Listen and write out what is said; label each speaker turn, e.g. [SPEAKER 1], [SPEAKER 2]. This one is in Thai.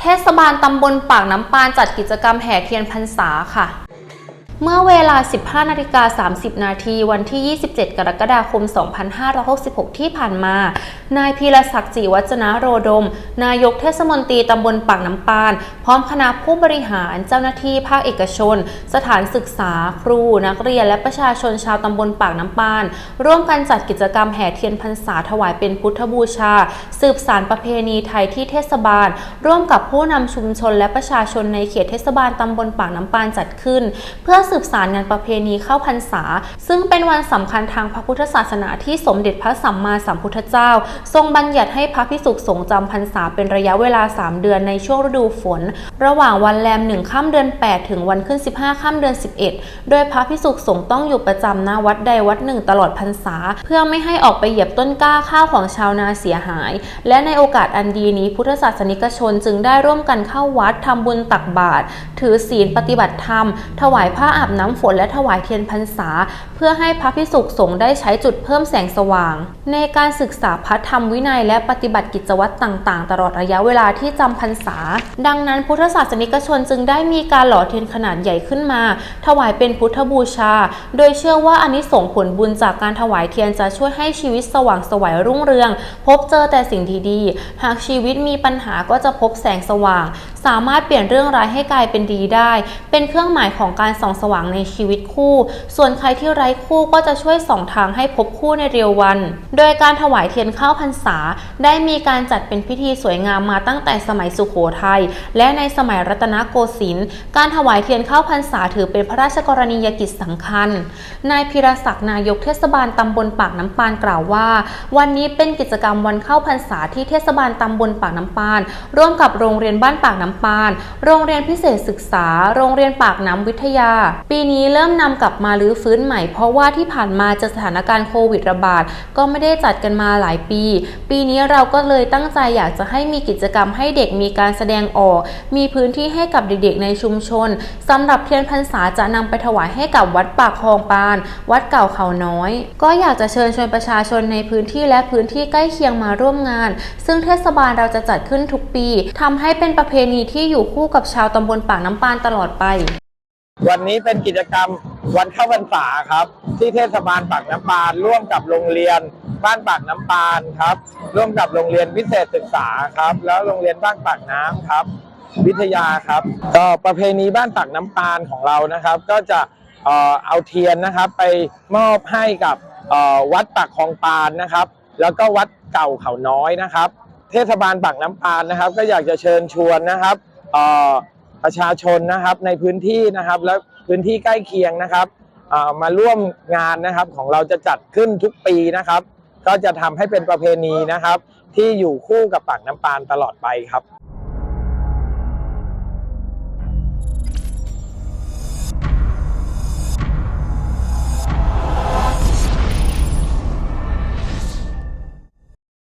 [SPEAKER 1] เทศบาลตำบลปากน้ำปานจัดกิจกรรมแห่เทียนพรรษาค่ะ เมื่อเวลา 15นาฬิกา30 นาทีวันที่ 27 กรกฎาคม 2566 ที่ผ่านมา นายพีรศักดิ์จีวัจนะโรดม นายกเทศมนตรีตำบลปากน้ำปาน พร้อมคณะผู้บริหารเจ้าหน้าที่ภาคเอกชน สถานศึกษา ครู นักเรียน และประชาชนชาวตำบลปากน้ำปาน ร่วมกันจัดกิจกรรมแห่เทียนพรรษาถวายเป็นพุทธบูชา สืบสารประเพณีไทยที่เทศบาล ร่วมกับผู้นำชุมชนและประชาชนในเขตเทศบาลตำบลปากน้ำปานจัดขึ้น เพื่อสืบสารงานประเพณีเข้าพรรษา ซึ่งเป็นวันสำคัญทางพระพุทธศาสนาที่สมเด็จพระสัมมาสัมพุทธเจ้า ทรงบัญญัติให้พระพิสุสงฆ์จำพรรษาเป็นระยะเวลา 3 เดือนในช่วงฤดูฝน ระหว่างวันแรมหนึ่งค่ำเดือน 8 ถึงวันขึ้น 15ค่ำเดือน 11 โดยพระพิสุสงฆ์ต้องอยู่ประจำณวัดใดวัดหนึ่งตลอดพรรษา เพื่อไม่ให้ออกไปเหยียบต้นกล้าข้าวของชาวนาเสียหาย และในโอกาสอันดีนี้พุทธศาสนิกชนจึงได้ร่วมกันเข้าวัดทำบุญตักบาตรถือศีลปฏิบัติธรรม ถวายผ้าอาบน้ำฝนและถวายเทียนพรรษา เพื่อให้พระพิสุสงฆ์ได้ใช้จุดเพิ่มแสงสว่าง ในการศึกษาพระธรรมวินัยและปฏิบัติกิจวัตรต่างๆ ตลอดระยะเวลาที่จำพรรษา ดังนั้นพุทธศาสนิกชนจึงได้มีการหล่อเทียนขนาดใหญ่ขึ้นมา ถวายเป็นพุทธบูชา โดยเชื่อว่าอานิสงส์ผลบุญจากการถวายเทียนจะช่วยให้ชีวิตสว่างไสวัยรุ่งเรือง พบเจอแต่สิ่งดีๆหากชีวิตมีปัญหาก็จะพบแสงสว่าง สามารถเปลี่ยนเรื่องร้ายให้กลายเป็นดีได้ เป็นเครื่องหมายของการส่องสว่างในชีวิตคู่ ส่วนใครที่ไร้คู่ก็จะช่วยส่องทางให้พบคู่ในเร็ววัน โดยการถวายเทียนข้าวพรรษา ได้มีการจัดเป็นพิธีสวยงามมาตั้งแต่สมัยสุโขทัยและในสมัยรัตนโกสินทร์การถวายเทียนข้าวพรรษาถือเป็นพระราชกรณียกิจสำคัญ นายพิรศักดิ์นายกเทศบาลตำบลปากน้ำปานกล่าวว่า วันนี้เป็นกิจกรรมวันเข้าพรรษาที่เทศบาลตำบลปากน้ำปาน ร่วมกับโรงเรียนบ้านปากน้ำปาน โรงเรียนพิเศษศึกษา โรงเรียนปากน้ำวิทยาปีนี้เริ่มนำกลับมาลื้อฟื้นใหม่ เพราะว่าที่ผ่านมาเจอสถานการณ์โควิดระบาดก็ไม่ได้จัดกันมาหลายปี ปีนี้เราก็เลยตั้งใจอยากจะให้มีกิจกรรมให้เด็กมีการแสดงออก มีพื้นที่ให้กับเด็กๆในชุมชนสำหรับเทียนพรรษาจะนำไปถวายให้กับวัดปากคลองปาน วัดเก่าเขาน้อย ก็อยากจะเชิญชวนประชาชนในพื้นที่และพื้นที่ใกล้เคียงมาร่วมงาน ซึ่งเทศบาลเราจะจัดขึ้นทุกปีทำให้เป็นประเพณีที่อยู่คู่กับชาวตำบลปากน้ำปานตลอดไป
[SPEAKER 2] วันนี้เป็นกิจกรรมวันเข้าพรรษาครับ ที่เทศบาลปากน้ำปานร่วมกับโรงเรียนบ้านปากน้ำปานครับ ร่วมกับโรงเรียนพิเศษศึกษาครับ แล้วโรงเรียนบ้านปากน้ำครับ วิทยาครับก็ประเพณีบ้านปากน้ำปานของเรานะครับ ก็จะเอาเทียนนะครับ ไปมอบให้กับวัดปากคลองปานนะครับ แล้วก็วัดเก่าเขาน้อยนะครับ เทศบาลปากน้ำปานนะครับ ก็อยากจะเชิญชวนนะครับ ประชาชนนะครับในพื้นที่นะครับและพื้นที่ใกล้เคียงนะครับมาร่วมงานนะครับของเราจะจัดขึ้นทุกปีนะครับ ก็จะทำให้เป็นประเพณีนะครับ ที่อยู่คู่กับปากน้ำปานตลอดไปครับ